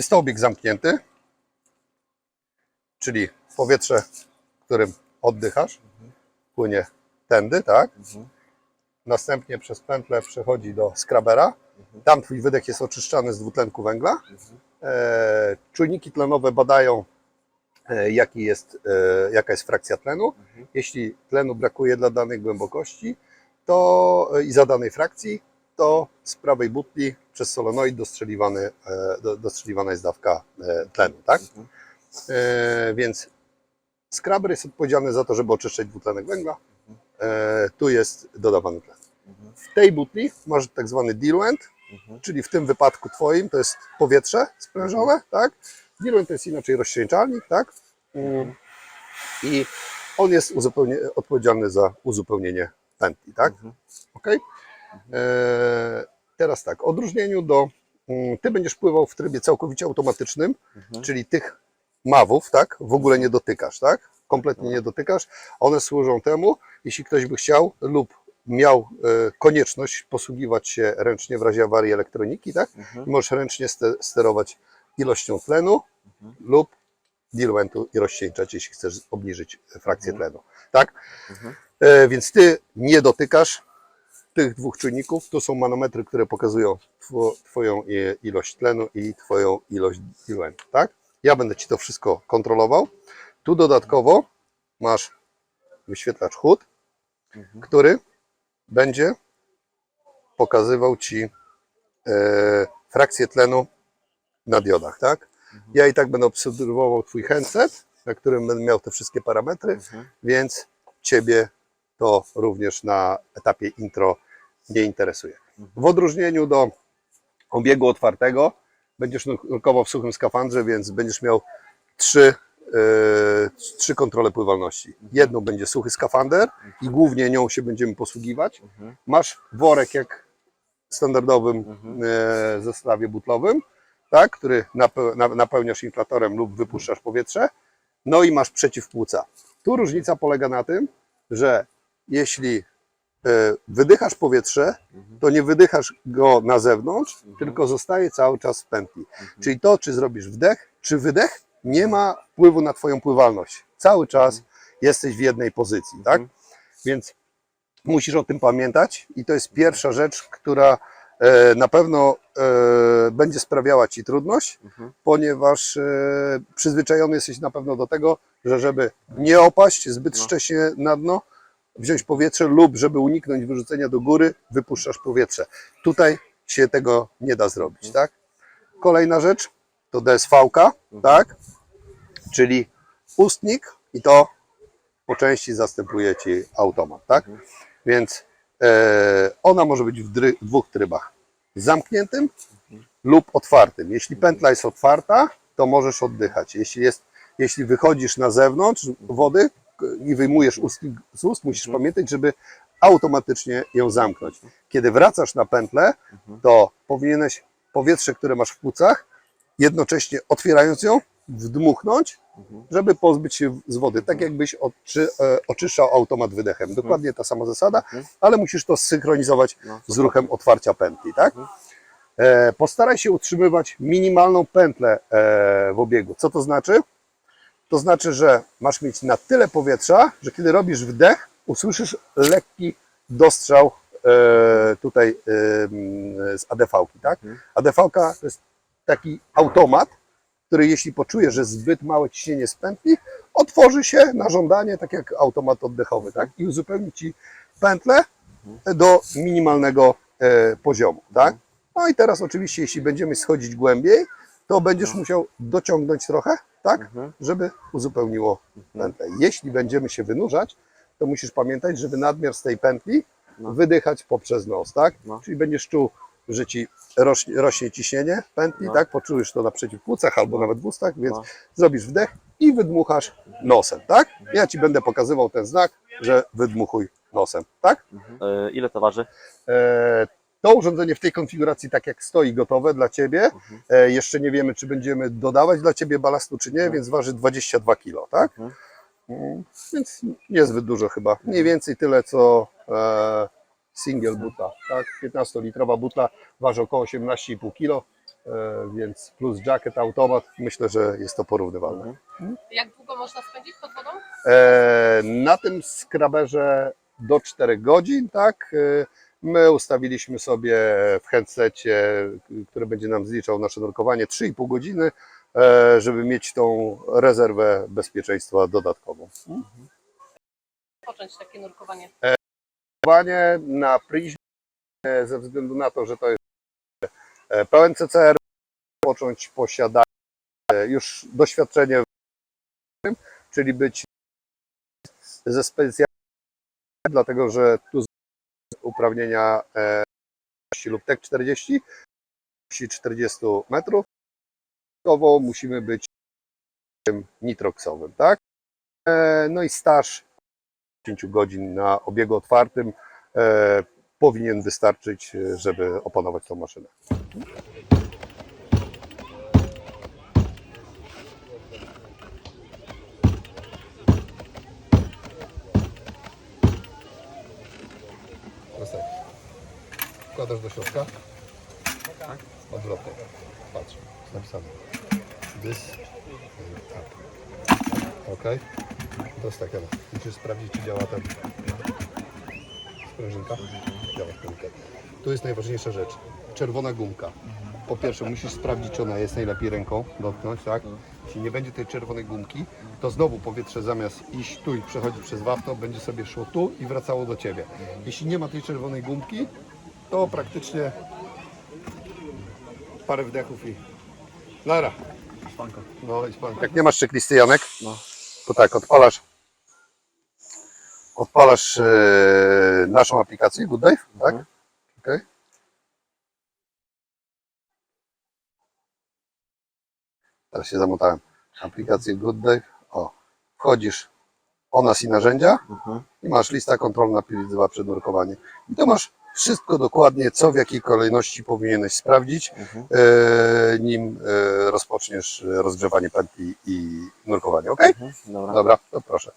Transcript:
Jest to obieg zamknięty, czyli powietrze, którym oddychasz, płynie tędy, tak? Następnie przez pętlę przechodzi do skrabera. Tam twój wydech jest oczyszczany z dwutlenku węgla. E, czujniki tlenowe badają, e, jaki jest, e, jaka jest frakcja tlenu. Jeśli tlenu brakuje dla danej głębokości to, i za danej frakcji, to z prawej butli przez solenoid dostrzeliwany, e, do, dostrzeliwana jest dawka e, tlenu. Tak? E, więc skraber jest odpowiedzialny za to, żeby oczyszczać dwutlenek węgla. E, tu jest dodawany tlen. W tej butli masz tak zwany diluent, czyli w tym wypadku twoim to jest powietrze sprężone, tak? Diluent to jest inaczej rozcieńczalnik, tak? Mm. I on jest odpowiedzialny za uzupełnienie pętli, tak? Ok? E, teraz tak, odróżnieniu do. mm, Ty będziesz pływał w trybie całkowicie automatycznym, czyli tych mawów, tak? W ogóle nie dotykasz, tak? Kompletnie nie dotykasz. One służą temu, jeśli ktoś by chciał lub miał e, konieczność posługiwać się ręcznie w razie awarii elektroniki, tak? I możesz ręcznie ste- sterować ilością tlenu lub diluentu i rozcieńczać, jeśli chcesz obniżyć frakcję tlenu, tak? E, więc ty nie dotykasz tych dwóch czynników. To są manometry, które pokazują two, Twoją ilość tlenu i Twoją ilość diluentu, tak? Ja będę Ci to wszystko kontrolował. Tu dodatkowo masz wyświetlacz HUD, który będzie pokazywał Ci e, frakcję tlenu na diodach, tak? Ja i tak będę obserwował Twój handset, na którym będę miał te wszystkie parametry, więc Ciebie to również na etapie intro nie interesuje. W odróżnieniu do obiegu otwartego będziesz nurkował w suchym skafandrze, więc będziesz miał trzy, e, trzy kontrole pływalności. Jedną będzie suchy skafander i głównie nią się będziemy posługiwać. Masz worek jak w standardowym e, zestawie butlowym, tak, który nape- na- napełniasz inflatorem lub wypuszczasz powietrze. No i masz przeciwpłuca. Tu różnica polega na tym, że jeśli e, wydychasz powietrze, to nie wydychasz go na zewnątrz, tylko zostaje cały czas w pętli. Czyli to, czy zrobisz wdech, czy wydech, nie ma wpływu na Twoją pływalność. Cały czas jesteś w jednej pozycji, tak? Więc musisz o tym pamiętać i to jest pierwsza rzecz, która e, na pewno e, będzie sprawiała Ci trudność, ponieważ przyzwyczajony jesteś na pewno do tego, że żeby nie opaść zbyt wcześnie na dno, wziąć powietrze lub żeby uniknąć wyrzucenia do góry, wypuszczasz powietrze. Tutaj się tego nie da zrobić, tak? Kolejna rzecz to DSV-ka, tak? Czyli ustnik i to po części zastępuje Ci automat, tak? Więc e, ona może być w dry, dwóch trybach. Zamkniętym lub otwartym. Jeśli pętla jest otwarta, to możesz oddychać. Jeśli, jest, jeśli wychodzisz na zewnątrz wody i wyjmujesz ustnik z ust, musisz pamiętać, żeby automatycznie ją zamknąć. Kiedy wracasz na pętlę, to powinieneś powietrze, które masz w płucach, jednocześnie otwierając ją, wdmuchnąć, żeby pozbyć się z wody. Tak jakbyś oczy, e, oczyszczał automat wydechem. Dokładnie ta sama zasada, ale musisz to zsynchronizować z ruchem otwarcia pętli. Tak? E, Postaraj się utrzymywać minimalną pętlę e, w obiegu. Co to znaczy? To znaczy, że masz mieć na tyle powietrza, że kiedy robisz wdech, usłyszysz lekki dostrzał e, tutaj e, mm, z ADV-ki. Tak? ADV-ka to jest taki automat, który jeśli poczuje, że zbyt małe ciśnienie z pętli, otworzy się na żądanie, tak jak automat oddechowy, tak? i uzupełni Ci pętlę do minimalnego e, poziomu. Tak? No i teraz oczywiście, jeśli będziemy schodzić głębiej, to będziesz musiał dociągnąć trochę, tak, żeby uzupełniło pętlę. Jeśli będziemy się wynurzać, to musisz pamiętać, żeby nadmiar z tej pętli wydychać poprzez nos, tak? No. Czyli będziesz czuł, że ci rośnie, rośnie ciśnienie pętli, No. tak? Poczujesz to na przeciwpłucach albo nawet w ustach, więc No. zrobisz wdech i wydmuchasz nosem, tak? Ja ci będę pokazywał ten znak, że wydmuchuj nosem, tak? E, ile to waży? E, To urządzenie w tej konfiguracji, tak jak stoi, gotowe dla Ciebie. E, Jeszcze nie wiemy, czy będziemy dodawać dla Ciebie balastu, czy nie, więc waży 22 kg, tak? Mhm. Mm, Więc niezbyt dużo chyba. Mniej więcej tyle, co e, single butla, tak? 15-litrowa butla waży około 18,5 kg. e, więc plus jacket, automat, myślę, że jest to porównywalne. Jak długo można spędzić pod wodą? E, Na tym skraberze do 4 godzin, tak? E, My ustawiliśmy sobie w headsetie, który będzie nam zliczał nasze nurkowanie, 3,5 godziny, e, żeby mieć tą rezerwę bezpieczeństwa dodatkową. Począć takie nurkowanie. Nurkowanie na Prizie, e, ze względu na to, że to jest e, pełen CCR, począć posiadać e, już doświadczenie, w czyli być ze specjalistą, dlatego że tu uprawnienia e, lub TEK 40, 40 metrów, musimy być nitroksowym, tak? E, No i staż 10 godzin na obiegu otwartym e, powinien wystarczyć, żeby opanować tą maszynę. Wkładasz do środka. Tak. Odwrotnie. Patrz, jest napisane. This up. Ok. To jest tak, Ewa. Musisz sprawdzić, czy działa ten sprężynka. Działa sprężynka. Tu jest najważniejsza rzecz. Czerwona gumka. Po pierwsze, musisz sprawdzić, czy ona jest najlepiej ręką dotknąć, tak? Jeśli nie będzie tej czerwonej gumki, to znowu powietrze zamiast iść tu i przechodzić przez wapno, będzie sobie szło tu i wracało do Ciebie. Jeśli nie ma tej czerwonej gumki, to praktycznie parę wdechów i nara. No i. Jak nie masz checklisty, Janek, No. to tak, odpalasz odpalasz e, naszą aplikację Good Dive, tak? Mhm. Okay. Teraz się zamotałem. Aplikację Good Dive. O, wchodzisz o nas i narzędzia Mhm. i masz lista kontrolna Pilot przed nurkowaniem. I to masz wszystko dokładnie, co w jakiej kolejności powinieneś sprawdzić, Mhm. e, nim e, rozpoczniesz rozgrzewanie pętli i nurkowanie. Ok? Mhm. Dobra. Dobra, to proszę.